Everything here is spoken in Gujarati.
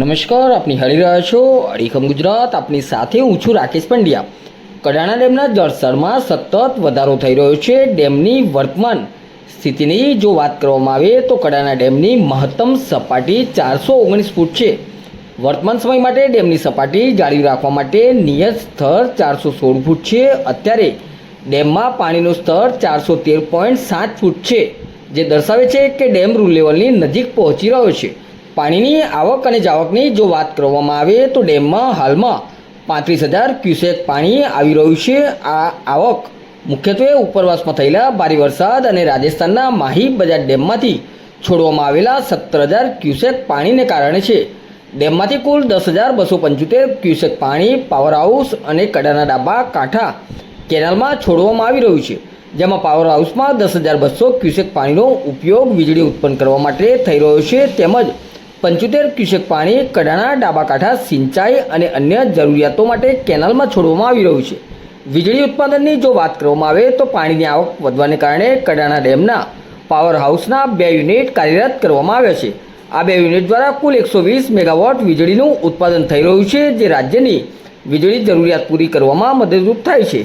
નમસ્કાર, આપની હળી રહ્યા છો અડીખમ ગુજરાત, આપની સાથે હું છું રાકેશ પંડ્યા. કડાણા ડેમના જળસ્તરમાં સતત વધારો થઈ રહ્યો છે ડેમની વર્તમાન સ્થિતિની. જો વાત કરવામાં આવે તો કડાણા ડેમની મહત્તમ સપાટી ચારસો ઓગણીસ ફૂટ છે. વર્તમાન સમય માટે ડેમની સપાટી જાળવી રાખવા માટે નિયત સ્તર ચારસો સોળ ફૂટ છે. અત્યારે ડેમમાં પાણીનું સ્તર ચારસો તેર પોઈન્ટ સાત ફૂટ છે, જે દર્શાવે છે કે ડેમ રૂલ લેવલની નજીક પહોંચી રહ્યો છે. પાણીની આવક અને જાવકની જો વાત કરવામાં આવે તો ડેમમાં હાલમાં પાંત્રીસ હજાર ક્યુસેક પાણી આવી રહ્યું છે. આ આવક મુખ્યત્વે ઉપરવાસમાં થયેલા ભારે વરસાદ અને રાજસ્થાનના માહી બજાર ડેમમાંથી છોડવામાં આવેલા સત્તર હજાર ક્યુસેક પાણીને કારણે છે. ડેમમાંથી કુલ દસ હજાર બસો પંચોતેર ક્યુસેક પાણી પાવર હાઉસ અને કડાના ડાબા કાંઠા કેનાલમાં છોડવામાં આવી રહ્યું છે. જેમાં પાવર હાઉસમાં દસ હજાર બસો ક્યુસેક પાણીનો ઉપયોગ વીજળી ઉત્પન્ન કરવા માટે થઈ રહ્યો છે. તેમજ પંચોતેર ક્યુસેક પાણી કડાણા ડાબા કાંઠા સિંચાઈ અને અન્ય જરૂરિયાતો માટે કેનાલમાં છોડવામાં આવી રહ્યું છે. વીજળી ઉત્પાદનની જો વાત કરવામાં આવે તો પાણીની આવક વધવાને કારણે કડાણા ડેમના પાવર હાઉસના બે યુનિટ કાર્યરત કરવામાં આવ્યા છે. આ બે યુનિટ દ્વારા કુલ એકસો વીસ મેગાવોટ વીજળીનું ઉત્પાદન થઈ રહ્યું છે, જે રાજ્યની વીજળી જરૂરિયાત પૂરી કરવામાં મદદરૂપ થાય છે.